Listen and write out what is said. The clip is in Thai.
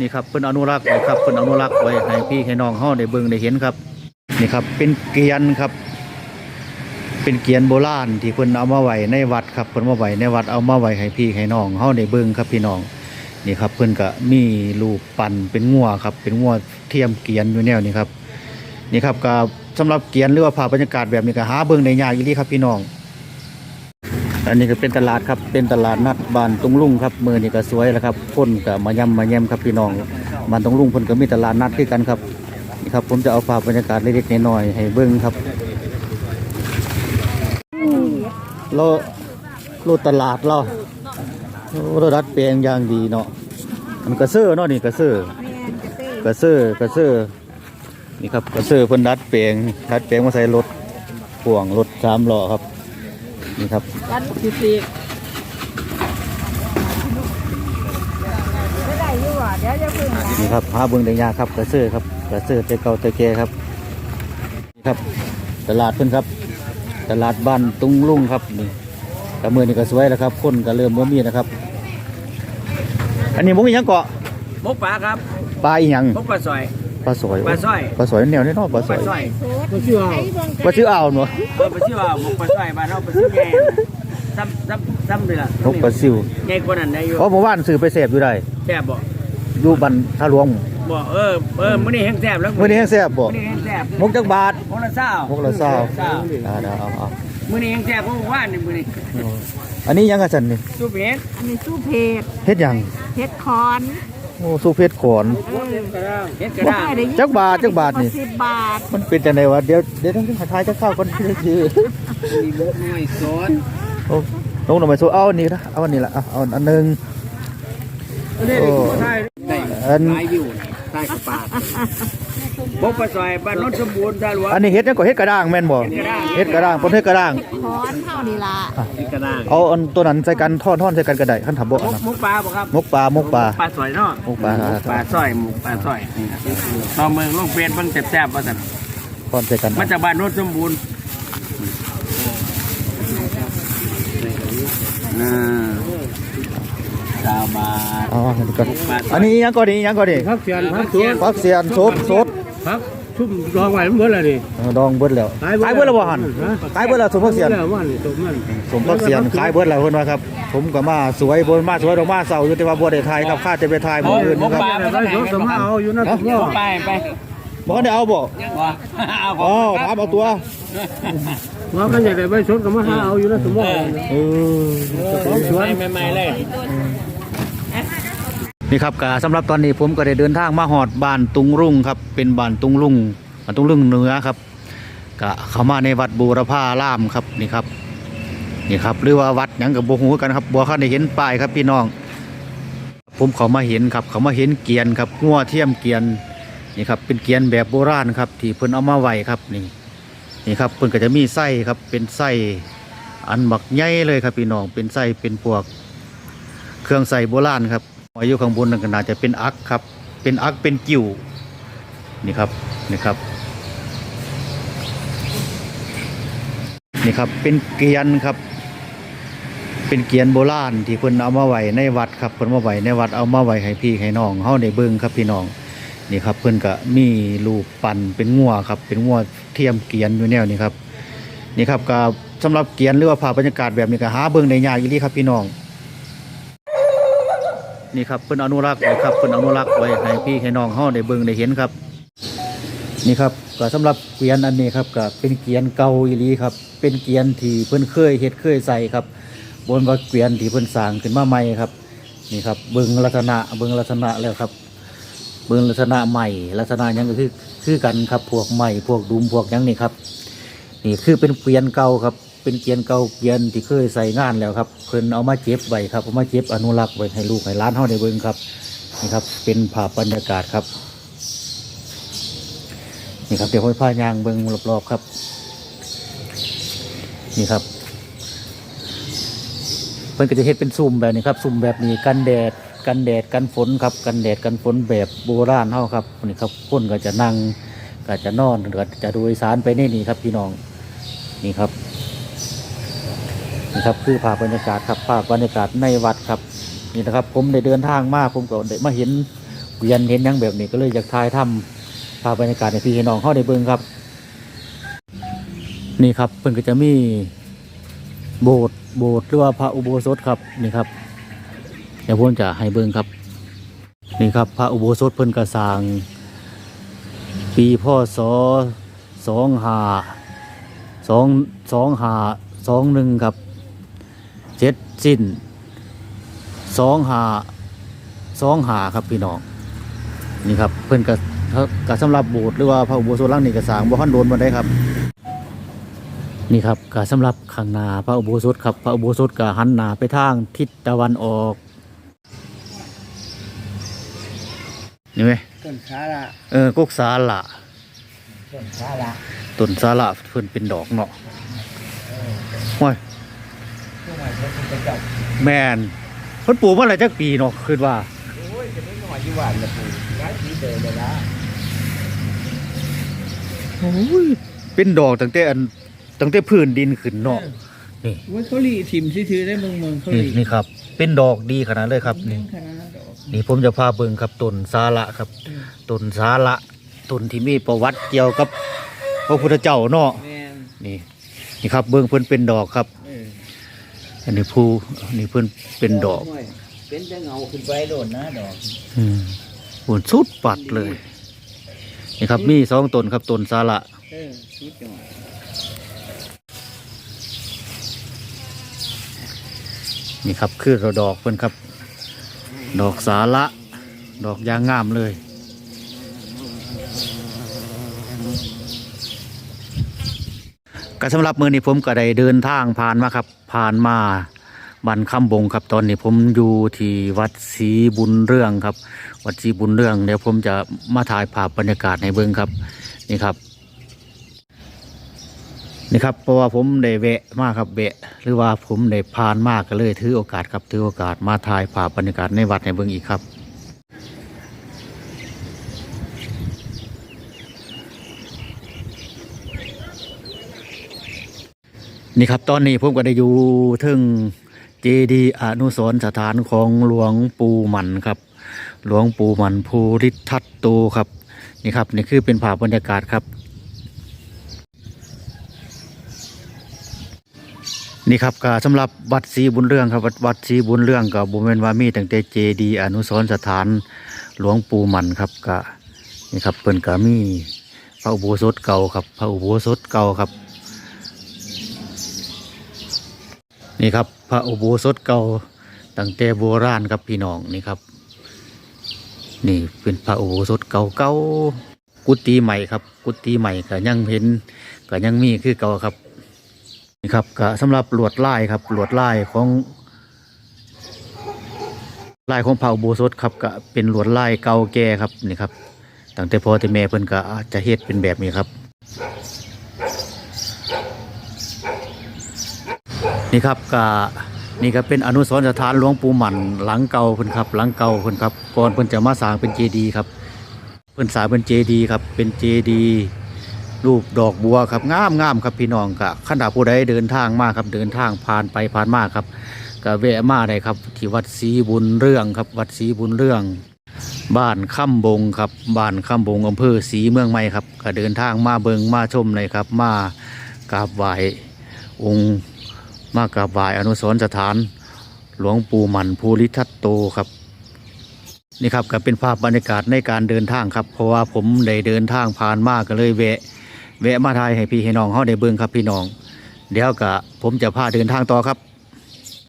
นี่ครับเพิ่นอนุรักษ์ไว้ครับเพิ่นอนุรักษ์ไว้ให้พี่ให้น้องเฮาได้เบิ่งได้เห็นครับ นี่ครับเป็นเกียนครับ เป็นเกียนโบราณที่เพิ่นเอามาไว้ในวัดครับเพิ่นมาไว้ในวัดเอามาไว้ให้พี่ให้น้องเฮาได้เบิ่งครับพี่น้องนี่ครับเพิ่นก็มีรูปปั้นเป็นงัวครับ เป็นงัวเทียมเกียนอยู่แนวนี้ครับนี่ครับก็สำหรับเกียนหรือว่าภาพบรรยากาศแบบนี้ก็หาเบิ่งได้ยากอีหลีครับพี่น้อง อันนี้ก็เป็นตลาดครับ เป็นตลาดนัดบ้านตรงลุงครับมือนี่ก็สวยแล้วครับคนก็มายำมาแยมครับพี่น้องบ้านตรงลุงเพิ่นก็มีตลาดนัดด้วยกันครับนี่ครับ ผมจะเอาภาพบรรยากาศเล็กๆน้อยๆให้เบิ่งครับโลโลตลาดเราโอ้เราดัดแปลงอย่างดีเนาะมันกระเซื้อเนาะนี่กระเซื้อกระเซื้อกระเซื้อนี่ครับกระเซื้อเพิ่นดัดแปลงดัดแปลงมาใส่รถพ่วงรถสามล้อครับ นี่ครับวันที่สี่ไม่ได้อยู่อะเดี๋ยวจะพึ่งนะนี่ครับหาเบิ่งได้ยากครับกระเสือครับกระเสือแต่เก่าแต่แก่ครับนี่ครับ ตลาดเพิ่นครับ ตลาดบ้านตุงลุงครับนี่กระมือนี่ก็สวยแล้วครับคนก็เริ่มบ่มีนะครับ อันนี้มุกอีหยังเกาะมกปลาครับปลาอีหยังมกปลาสอย ปลาสอยปลาสร้อยปลาสอยแนวนี้เนาะปลาสอยสอยก็ชื่อเอาปลาชื่ออ่าวเนาะเออปลาชื่อว่ามกปลาสอยบ้านเราปลาชื่อแง่ซ้ำซ้ำซ้ำเลยล่ะนกปลาซิวใหญ่กว่านั้นได้อยู่อ๋อเมื่อวานซื้อไปเสพอยู่ได้แซ่บบ่อยู่บันท่าหลวงบ่เออเออมื้อนี้แห้งแซ่บแล้วมื้อนี้แห้งแซ่บบ่มื้อนี้แห้งแซ่บมกจักบาทมกละเศร้ามกละเศร้าเศร้าอ่าเดี๋ยวเอาเอามื้อนี้แห้งแซ่บเพราะว่านี่มื้อนี้อันนี้หยังกะสันนี่ซุปเห็ดอันนี้สู้เพจเฮ็ดหยังเพชรคอนโอ้สุเพชรขอนเออเห็ดกระด้างได้ยี่จักบาทจักบาทนี่สิบบาทมันเป็นจังไดวะเดี๋ยวเดี๋ยวต้องหาทายจะเข้าคนที่คือมีมกน้อยซอสโอ้ลงหน่อยไปสู้เอาอันนี้นะเอาอันนี้ละเอาเอาอันหนึงนี่โอ้ได้ได้อันหลายวิวใต้กระปา ดมกปลาสอยบ้านโนนสมบูรณ์ท่าหลวงอันนี้เฮ็ดยังก็เฮ็ดกระด้างแม่นบ่เฮ็ดกระด้างคนเฮ็ดกระด้างคอนเท่านี้ละเห็ดกระด้างเอาอันตัวนั้นใส่กันท่อนท่อนใส่กันก็ได้คันทับบ่มอันกนั้นมกปลาบ่ครับมกปลามกปลา ปลาสอยเนาะมกปลา ปลาสร้อยหมูปลาสร้อยนี่ครับตอเมืองลงเปลี่ยนเบิ่งแซ่บๆว่าซั่นท่อนใส่กันมาจากบ้านโนนสมบูรณ์อ่าสาวบาทอ๋ออันนี้ก่อนอันนี้ยังก็ดียังก็ดี พักเสียนพักสวน ฟักเสียนสดสด พักชุ่มรองไว้มันเบิดแล้วนี่เออดองเบิดแล้วขายเบิดแล้วบ่หั่นขายเบิดแล้วสมฟักเสียนแล้วมันนี่ตกมันสมฟักเสียนขายเบิดแล้วเพิ่นว่าครับ ผมก็มาสวยบ่มาสวยดอกมาเศร้าอยู่แต่ว่าบ่ได้ถ่ายครับค่าจะไปถ่ายมื้ออื่นนะครับได้รถสมาเอาอยู่นะตกล้อไปไปบ่ได้เอาบ่ว่าเอาขอ๋อองถามเอาตัวว่ากันอยากได้ใบสดก็มาหาเอาอยู่นะสมอเออของสวนใหม่ๆเลย นี่ครับกสำหรับตอนนี้ผมก็ได้เดินทางมาหอดบ้านตุงรุ่งครับ เป็นบ้านตุงรุ่งบ้านตุงรุ่งเหนือครับก็เข้ามาในวัดบูรพารามครับนี่ครับนี่ครับหรือว่าวัดยังกับโบหูกันครับบัวเขาได้เห็นป้ายครับพี่น้อง ผมเขามาเห็นครับ เขามาเห็นเกียนครับงัวเทียมเกียนนี่ครับเป็นเกียนแบบโบราณครับ ที่เพิ่นเอามาไว้ครับนี่นี่ครับเพิ่นก็จะมีไส้ครับเป็นไส้อันบักใหญ่เลยครับพี่น้องเป็นไส้เป็นพวก เครื่องใส่โบราณครับ อายุข้างบนนั่นก็น่าจะเป็นอักครับ เป็นอักเป็นกิ่วนี่ครับนี่ครับนี่ครับเป็นเกียนครับ เป็นเกียนโบราณที่เพิ่นเอามาไว้ในวัดครับเพิ่นมาไว้ในวัดเอามาไว้ให้พี่ให้น้องเฮาได้เบิ่งครับพี่น้องนี่ครับเพิ่อนก็มีรูปปั้นเป็นงัวครับ เป็นงัวเทียมเกียนอยู่แนวนี้ครับนี่ครับก็สำหรับเกียนหรือว่าภาพบรรยากาศแบบนี้ก็หาเบิ่งได้ยากอีหลีครับพี่น้อง นี่ครับเพิ่นอนุรักษ์ไว้ครับเพิ่นอนุรักษ์ไว้ให้พี่ให้น้องเฮาได้เบิ่งได้เห็นครับ นี่ครับก็สำหรับเกวียนอันนี้ครับก็เป็นเกวียนเก่าอีหลีครับ เป็นเกวียนที่เพิ่นเคยเฮ็ดเคยใส่ครับบนว่าเกวียนที่เพิ่นสร้างขึ้นมาใหม่ครับ นี่ครับเบิ่งลักษณะเบิ่งลักษณะแล้วครับ เบิ่งลักษณะใหม่ลักษณะยังก็คือคือกันครับพวกใหม่พวกดุมพวกยังนี่ครับนี่คือเป็นเกวียนเก่าครับ เป็นเกียนเก่าเกียนที่เคยใส่งานแล้วครับเพิ่นเอามาเก็บไว้ครับเอามาเก็บอนุรักษ์ไว้ให้ลูกให้หล้านเฮาได้เบิ่งครับนี่ครับ เป็นภาพบรรยากาศครับนี่ครับเดี๋ยวค่อยพายางเบิ่งรอบๆครับ นี่ครับเพิ่นก็จะเฮ็ดเป็นซุ่มแบบนี้ครับซุ่มแบบนี้กันแดดกันแดดกันฝนครับ กันแดดกันฝนแบบโบราณเฮาครับนี่ครับคนก็จะนั่งก็จะนอนหรือก็จะโดยสารไปในนี่ครับพี่น้องนี่ครับ นี่ครับคือภาพบรรยากาศครับภาพบรรยากาศในวัดครับนี่นะครับผมได้เดินทางมาผมก็ได้มาเห็นเกวียนเห็นยังแบบนี้ก็เลยอยากถ่ายทำภาพบรรยากาศในพี่น้องเฮาได้เบิ่งครับ นี่ครับเพิ่นก็จะมีโบสถ์โบสถ์หรือว่าพระอุโบสถครับนี่ครับเดี๋ยวผมจะให้เบิ่งครับ นี่ครับพระอุโบสถเพิ่นก็สางปีพศสองหาสองสองหาสองหนึ่งครับ สิ้นสองหาสองหาครับพี่น้องนี่ครับเพิ่นก็ก็สำหรับโบสถ์หรือว่าพระอุโบสถหลังนี้ก็สร้างบ่ทันโดนมาได้ครับ นี่ครับก็สำหรับข้างหน้าพระอุโบสถครับพระอุโบสถก็หันหน้าไปทางทิศตะวันออกนี่ไหมต้นขาละเออกกสาละต้นขาละต้นสาละเพิ่นเป็นดอกเนาะห้วยผู้ใหม่ เพิ่นเป็นเจ้าแม่นเพิ่นปลูกมาหลายจักปีเนาะคิดว่า โอ้ยจะไม่หน่อยอยู่หวานละปูย้ายปีเดินเลยละโอ้ยเป็นดอกตั้งแต่อันตั้งแต่พื้นดินขึ้นเนาะนี่ว่าเขาลีถิ่มซื่อๆได้เมืองเมืองเขานี่ลีนี่ครับ เป็นดอกดีขนาดเลยครับนี่ ขนาดนั้นดอกนี่ผมจะพาเบิ่งครับต้นสาละครับอืมต้นสาละต้นที่มีประวัติเกี่ยวกับพระพุทธเจ้าเนาะแม่นนี่นี่ครับเบิ่งเพิ่นเป็นดอกครับเอออันนี้ผู้อันนี้เพิ่นเป็นดอกโยเป็นจะเงาขึ้นไปโดนนะดอกอืมโหนสุดปัดเลย นี่ครับมีสองต้นครับต้นสาละเออสุดจังหวะนี่ครับคือเราดอกเพิ่นครับ ดอกสาละดอกยางงามเลย ก็สำหรับมือนี้ผมก็ได้เดินทางผ่านมาครับ ผ่านมาบันคำบงครับตอนนี้ผมอยู่ที่วัดศรีบุญเรื่องครับ วัดศรีบุญเรื่องเดี๋ยวผมจะมาถ่ายภาพบรรยากาศในเบิ้องครับนี่ครับนี่ครับเพราะว่าผมได้แวะมากครับแวะหรือว่าผมได้ผ่านมากก็เลยถือโอกาสครับถือโอกาสมาถ่ายภาพบรรยากาศในวัดในเบิ้องอีกครับ นี่ครับตอนนี้ผมก็ได้อยู่ถึงเจดีอนุสรสถานของหลวงปู่หมันครับ หลวงปู่หมันภูริทัตโตครับนี่ครับนี่คือเป็นภาพบรรยากาศครับ นี่ครับก็สำหรับวัดศรีบุญเรื่องครับวัดวัดศรีบุญเรื่องกับบุเมนวามีตั้งแต่เจดีอนุสรสถานหลวงปู่หมันครับก็นี่ครับเปิ่นก็มีพระอุโบสถเก่าครับ พระอุโบสถเก่าครับ นี่ครับ พระอุโบสถเก่าตั้งแต่โบราณครับพี่น้องนี่ครับ นี่เป็นพระอุโบสถเก่าเก่ากุฏิใหม่ครับ กุฏิใหม่ก็ยังเห็นก็ยังมีคือเก่าครับนี่ครับก็สำหรับหลวดลายครับหลวดลายของลายของพระอุโบสถครับก็เป็นหลวดลายเก่าแก่ครับนี่ครับตั้งแต่พ่อแต่แม่เพิ่นก็อาจจะเฮ็ดเป็นแบบนี้ครับ นี่ครับก็นี่ก็เป็นอนุสรณ์สถานหลวงปู่หมันหลังเก่าเพิ่นครับ หลังเก่าเพิ่นครับก่อนเพิ่นจะมาสร้างเป็นเจดีย์ครับ เพิ่นสร้างเป็นเจดีย์ครับ เป็นเจดีย์รูปดอกบัวครับงามงามครับพี่น้องก็ขันดาผู้ใดเดินทางมาครับเดินทางผ่านไปผ่านมาครับก็แวะมาได้ครับที่วัดศรีบุญเรื่องครับ วัดศรีบุญเรื่อง บ้านค่ำบงครับบ้านค่ำบงอำเภอศรีเมืองใหม่ครับก็เดินทางมาเบิงมาชมเลยครับ มากราบไหว้องค์ มากราบไหว้อนุสรณ์สถาน หลวงปู่หมันภูริทัตโตครับ นี่ครับก็เป็นภาพบรรยากาศในการเดินทางครับ เพราะว่าผมได้เดินทางผ่านมาก็เลยแวะ แวะมาทายให้พี่ให้น้องเขาได้เบิ่งครับพี่น้อง เดี๋ยวก็ผมจะพาเดินทางต่อครับ